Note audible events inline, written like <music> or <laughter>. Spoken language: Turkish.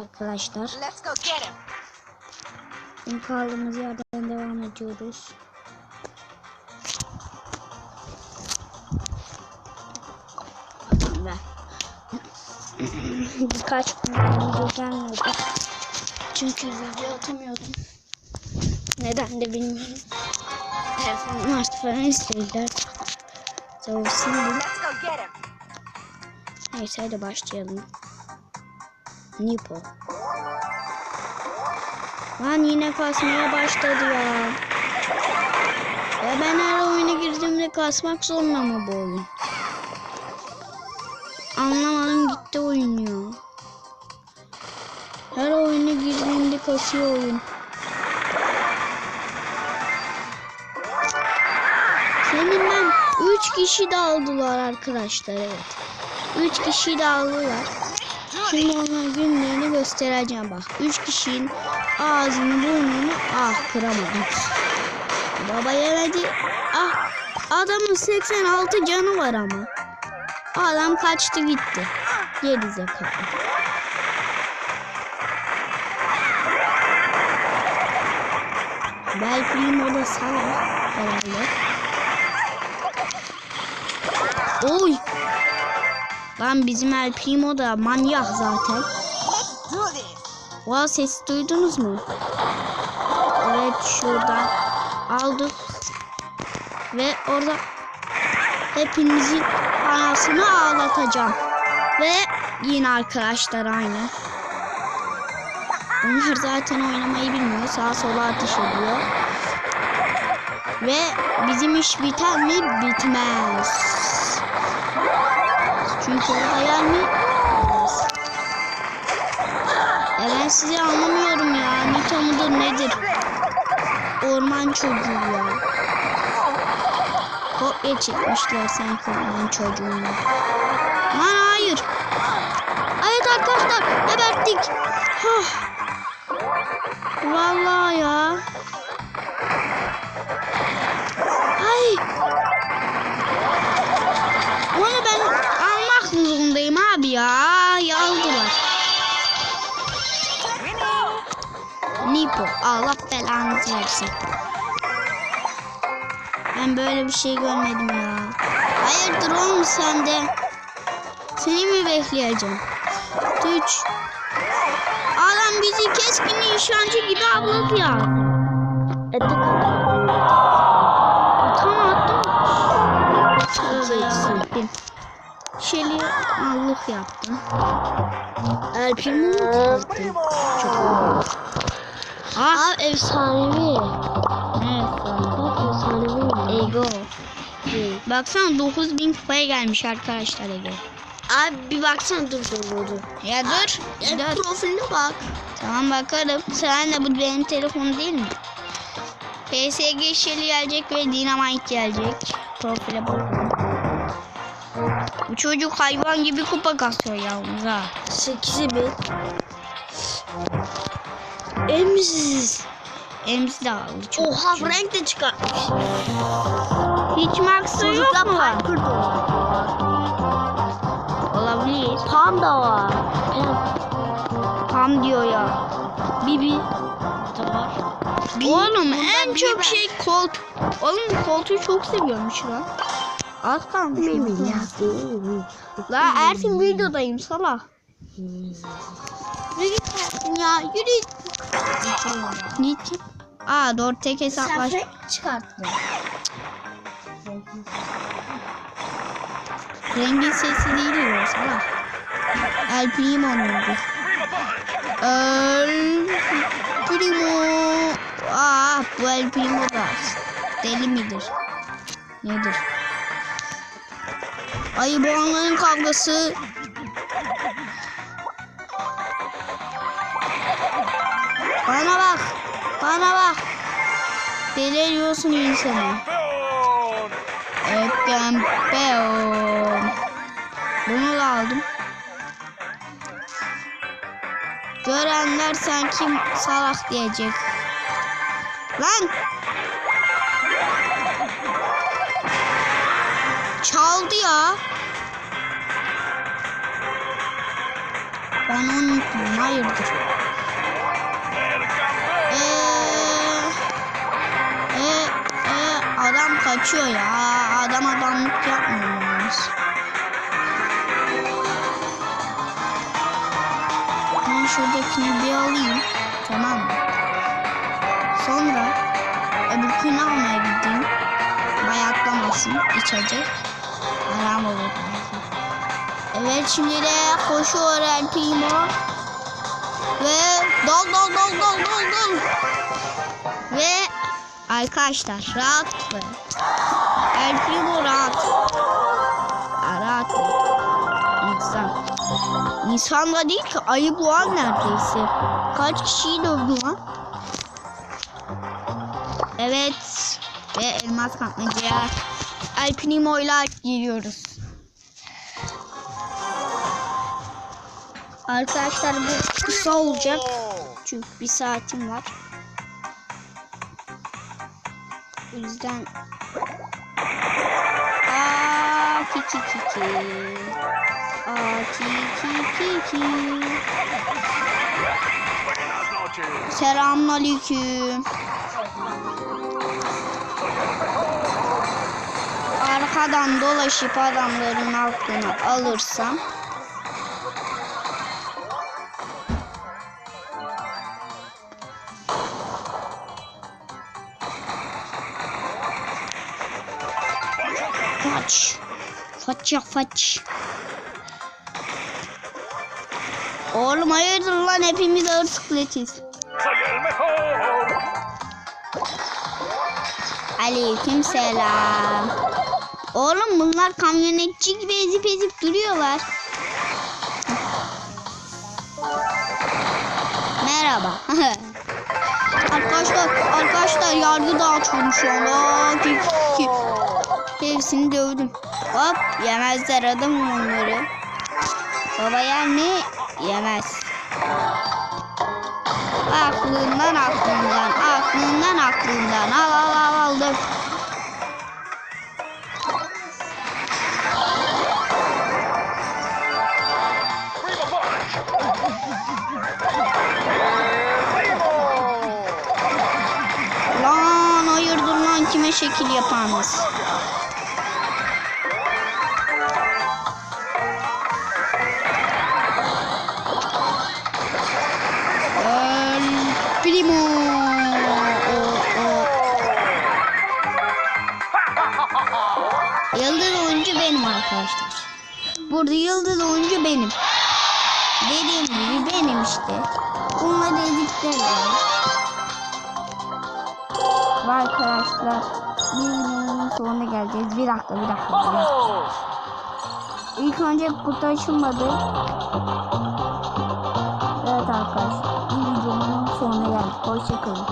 arkadaşlar. Şimdi kaldığımız yerden devam ediyoruz. <laughs> Birkaç gün video gelmedi. Çünkü video atamıyordum. Neden de bilmiyorum. Telefonum açtı falan istediler. Him. Neyse hadi başlayalım. Nipo. Lan yine kasmaya başladı ya. Ya ben her oyuna girdiğimde kasmak zorunda mı bu oyun? Anlamadım gitti oyun ya. Her oyuna girdiğimde kasıyor oyun. Senin ben 3 kişi de aldılar arkadaşlar evet. 3 kişi de aldılar. Şimdi ona günlerini göstereceğim bak. 3 kişinin ağzını burnunu ah kıramadım. Baba yemedi. Ah adamın 86 canı var ama. Adam kaçtı gitti. Geri zekalı. Belki Primo da salak herhalde. Oy. Lan bizim El Primo da manyak zaten. Oha sesi duydunuz mu? Evet şuradan aldık. Ve orada hepinizin anasını ağlatacağım. Ve yine arkadaşlar aynı. Bunlar zaten oynamayı bilmiyor. Sağa sola ateş ediyor. Ve bizim iş biter mi? Bitmez. Çünkü hayal mi? Bitmez. Ya ben sizi anlamıyorum ya. Nita mıdır nedir? Orman çocuğu ya. Kopya çekmişler sanki orman çocuğunu. Lan hayır. Evet arkadaşlar geberttik. Huh. Vallahi ya. Versin. Ben böyle bir şey görmedim ya. Hayırdır oğlum sen de? Seni mi bekleyeceğim? Üç. Adam bizi keskin nişancı gibi avladı ya. Etti Tam attım. Tövbe yarabbim. Şeli mallık yaptı. El Primo mu kalktı? Çok Ah efsanevi. Evet. Bak efsanevi. Ego. Baksana 9000 kupaya gelmiş arkadaşlar Ego. Abi bir baksana dur dur dur. dur. Ya dur. Ya dur. profiline bak. Tamam bakarım. Sen de bu benim telefon değil mi? PSG Shelly gelecek ve Dynamite gelecek. Profile bakalım. Bu çocuk hayvan gibi kupa kasıyor yalnız ha. 8'i bir. Emsiz. Emzi de aldı çok. Oha küçük. renk de çıkartmış. Hiç Max'ı yok mu? Olabilir. Pam da var. Pam diyor ya. Bibi. da var. Oğlum en çok ben. şey kolt. Oğlum koltuğu çok seviyormuş lan. Az kalmış. La Ersin videodayım sala. Yürü git Ersin ya yürü. Git. Aa doğru tek hesaplaş. Sen renk çıkarttın. Rengin sesi değil o sala. El Primo'nun bu. El Primo. Aa bu El Primo da deli midir? Nedir? Ay bu onların kavgası. Bana bak. Bana bak. Deli ediyorsun insanı. Öpken peon. Bunu da aldım. Görenler sanki salak diyecek. Lan! Çaldı ya. Ben onu unuttum. Hayırdır? Kaçıyor ya. Adam adamlık yapmıyor. Ben şuradakini bir alayım. Tamam mı? Sonra öbürkünü almaya gideyim. Bayatlamasın içecek. Haram olur. Evet şimdi de koşuyor El Primo. Ve dol dol dol arkadaşlar rahat mı? El Primo rahat. Ha, rahat mı? İnsan. İnsan da değil ki ayı boğan neredeyse. Kaç kişiyi dövdü lan? Evet. Ve elmas kapmacaya El Primo ile giriyoruz. Arkadaşlar bu kısa olacak. Çünkü bir saatim var. O yüzden Aa ki ki ki ki. Aa ki ki ki ki. Selamünaleyküm. Arkadan dolaşıp adamların aklını alırsam Faç. Faça faç. Oğlum hayırdır lan hepimiz ağır sıkletiz. Aleyküm selam. Oğlum bunlar kamyonetçi gibi ezip ezip duruyorlar. Merhaba. <laughs> arkadaşlar, arkadaşlar yargı dağıtıyorum şu anda. Aa, ki, ki. Hepsini dövdüm. Hop yemezler adamım onları. Baba yer mi? Yemez. Aklından aklından aklından aklından al al al al. Lan hayırdır lan kime şekil yapanız? Primo. Yıldız oyuncu benim arkadaşlar. Burada yıldız oyuncu benim. Dediğim gibi benim işte. Bunları editlerim. Ve arkadaşlar bir sonuna geleceğiz. Bir dakika bir dakika. Bir dakika. İlk önce kutu açılmadı. Evet arkadaşlar sonra gel. Hoşçakalın.